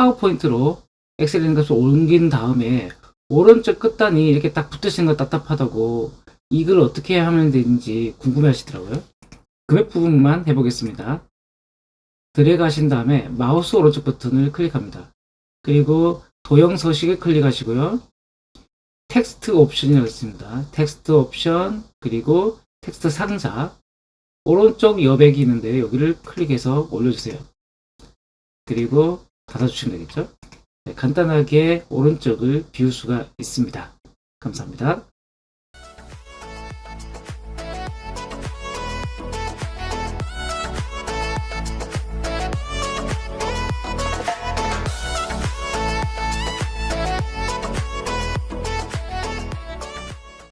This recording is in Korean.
파워포인트로 엑셀 있는 값을 옮긴 다음에 오른쪽 끝단이 이렇게 딱 붙으시는 거 답답하다고 이걸 어떻게 하면 되는지 궁금해 하시더라고요. 금액 부분만 해보겠습니다. 드래그 하신 다음에 마우스 오른쪽 버튼을 클릭합니다. 그리고 도형 서식을 클릭하시고요. 텍스트 옵션이라고 있습니다. 텍스트 옵션 그리고 텍스트 상자 오른쪽 여백이 있는데 여기를 클릭해서 올려주세요. 그리고 닫아주시면 되겠죠? 네, 간단하게 오른쪽을 비울 수가 있습니다. 감사합니다.